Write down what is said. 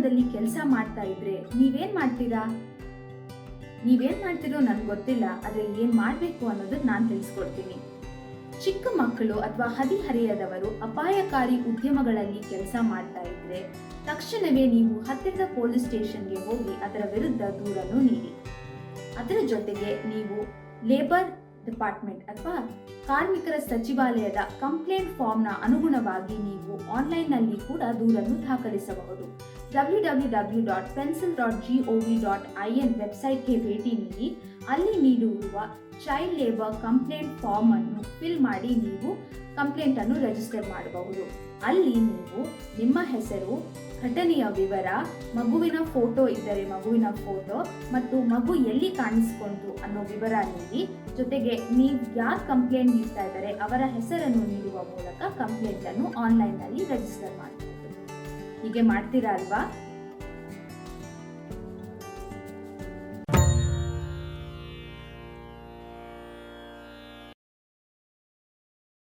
ನಲ್ಲಿ ಕೆಲಸ ಮಾಡ್ತಾ ಇದ್ರೆ ನೀವೇನ್ ಮಾಡ್ತೀರಾ? ನೀವೇನ್ ಮಾಡ್ತಿರೋ ನನ್ಗೆ ಗೊತ್ತಿಲ್ಲ ಆದ್ರೆ ಏನ್ ಮಾಡ್ಬೇಕು ಅನ್ನೋದನ್ನ ನಾನು ತಿಳಿಸ್ಕೊಡ್ತೀನಿ. ಚಿಕ್ಕ ಮಕ್ಕಳು ಅಥವಾ ಹದಿಹರೆಯದವರು ಅಪಾಯಕಾರಿ ಉದ್ಯಮಗಳಲ್ಲಿ ಕೆಲಸ ಮಾಡ್ತಾ ಇದ್ರೆ ತಕ್ಷಣವೇ ನೀವು ಹತ್ತಿರದ ಪೊಲೀಸ್ ಸ್ಟೇಷನ್ಗೆ ಹೋಗಿ ಅದರ ವಿರುದ್ಧ ದೂರನ್ನು ನೀಡಿ. ಅದರ ಜೊತೆಗೆ ನೀವು ಲೇಬರ್ ಡಿಪಾರ್ಟ್ಮೆಂಟ್ ಅಥವಾ ಕಾರ್ಮಿಕರ ಸಚಿವಾಲಯದ ಕಂಪ್ಲೇಂಟ್ ಫಾರ್ಮ್ನ ಅನುಗುಣವಾಗಿ ನೀವು ಆನ್ಲೈನ್ನಲ್ಲಿ ಕೂಡ ದೂರನ್ನು ದಾಖಲಿಸಬಹುದು. W W W dot pencil dot G O V dot I N ವೆಬ್ಸೈಟ್ಗೆ ಭೇಟಿ ನೀಡಿ, ಅಲ್ಲಿ ನೀಡಿರುವ ಚೈಲ್ಡ್ ಲೇಬರ್ ಕಂಪ್ಲೇಂಟ್ ಫಾರ್ಮ್ ಅನ್ನು ಫಿಲ್ ಮಾಡಿ ನೀವು ಕಂಪ್ಲೇಂಟನ್ನು ರಿಜಿಸ್ಟರ್ ಮಾಡಬಹುದು. ಅಲ್ಲಿ ನೀವು ನಿಮ್ಮ ಹೆಸರು ಘಟನೆಯ ವಿವರ, ಮಗುವಿನ ಫೋಟೋ ಇದ್ದರೆ ಮಗುವಿನ ಫೋಟೋ ಮತ್ತು ಮಗು ಎಲ್ಲಿ ಕಾಣಿಸ್ಕೊಂಡು ಅನ್ನೋ ವಿವರ ನೀಡಿ. ಜೊತೆಗೆ ನೀವು ಯಾರು ಕಂಪ್ಲೇಂಟ್ ನೀಡ್ತಾ ಇದ್ದಾರೆ ಅವರ ಹೆಸರನ್ನು ನೀಡುವ ಮೂಲಕ ಕಂಪ್ಲೇಂಟ್ ಅನ್ನು ಆನ್ಲೈನ್ನಲ್ಲಿ ರಿಜಿಸ್ಟರ್ ಮಾಡಬಹುದು ಹೀಗೆ ಮಾಡ್ತೀರಾ ಅಲ್ವಾ?